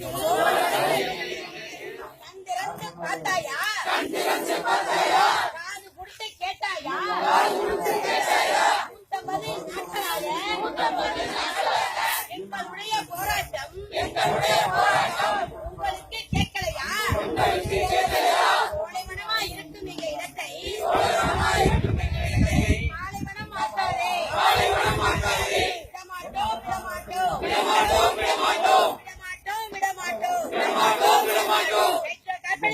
கண் திறந்து பார்த்தாயா?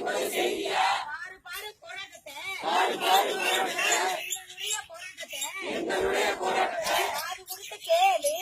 கொள்முதல் செய்ய பாரு பாரு போராட்டத்தை கேளு